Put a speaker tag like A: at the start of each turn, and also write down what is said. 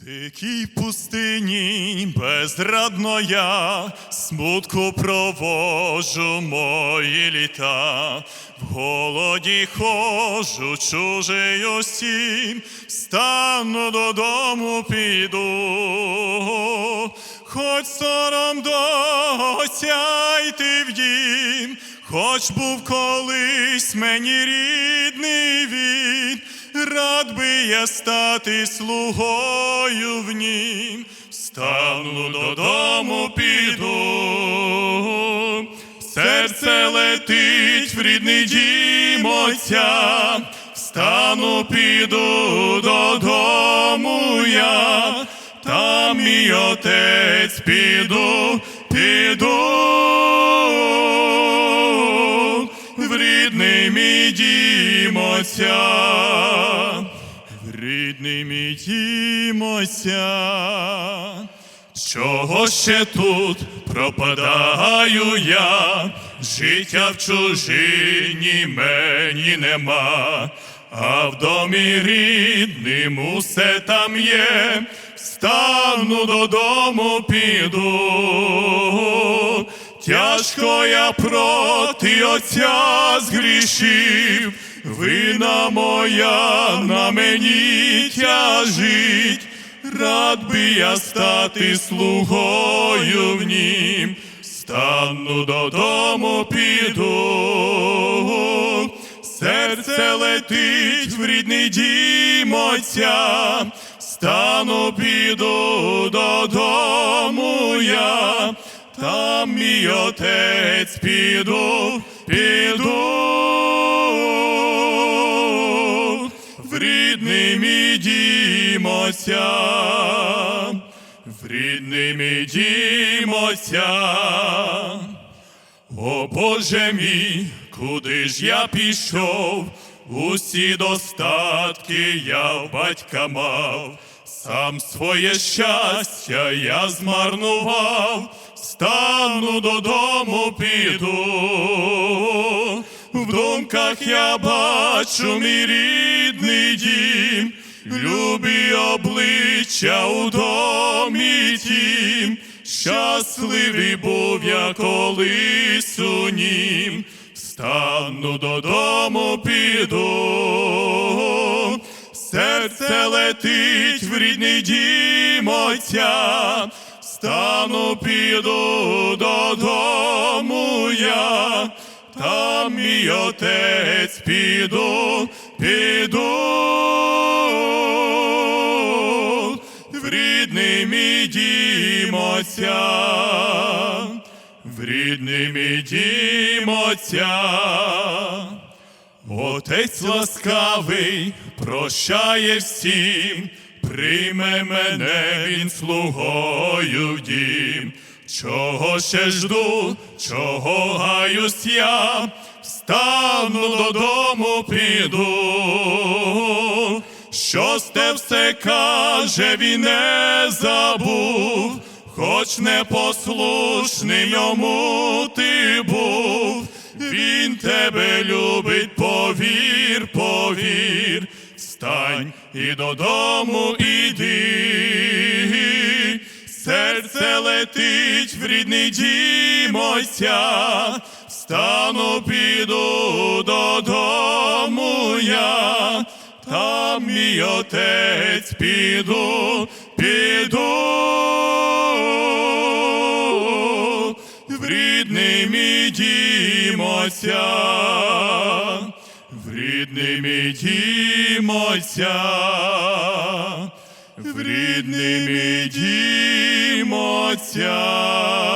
A: Дикій пустині безрадно я смутку провожу мої літа, в голоді хожу чужий усім, стану додому піду, хоч сором дося йти в дім, хоч був колись мені рідний він, рад би я стати слугою в нім, стану додому піду, серце летить в рідний дім отця, стану піду додому я, там мій отець піду, рідний мій дім в рідний мій дім. Чого ще тут пропадаю я, життя в чужині мені нема, а в домі рідним усе там є, стану додому піду. Тяжко я проти отця згрішив, вина моя на мені тяжить, рад би я стати слугою в нім, стану додому піду, серце летить в рідний дім отця, стану піду додому я, там мій отець піду, піду в рідний мій дім. О Боже мій, куди ж я пішов? Усі достатки я батька мав, сам своє щастя я змарнував, стану додому піду. В думках я бачу мій рідний дім, любі обличчя у домі тім. Щасливий був я колись у нім, стану додому піду, серце летить в рідний дім отця, стану піду додому я, там мій отець піду, піду. В рідний мій дім отця, в рідний мій дім отця. Отець ласкавий прощає всім, прийме мене він слугою в дім. Чого ще жду, чого гаюсь я, встану додому піду. Що сте все каже, він не забув, хоч непослушним йому ти був, він тебе любить, повір, повір, встань і додому іди, серце летить в рідний дім отця, стану піду додому я, там мій отець піду дім отця, в рідний мій дім в рідний мій дім отця.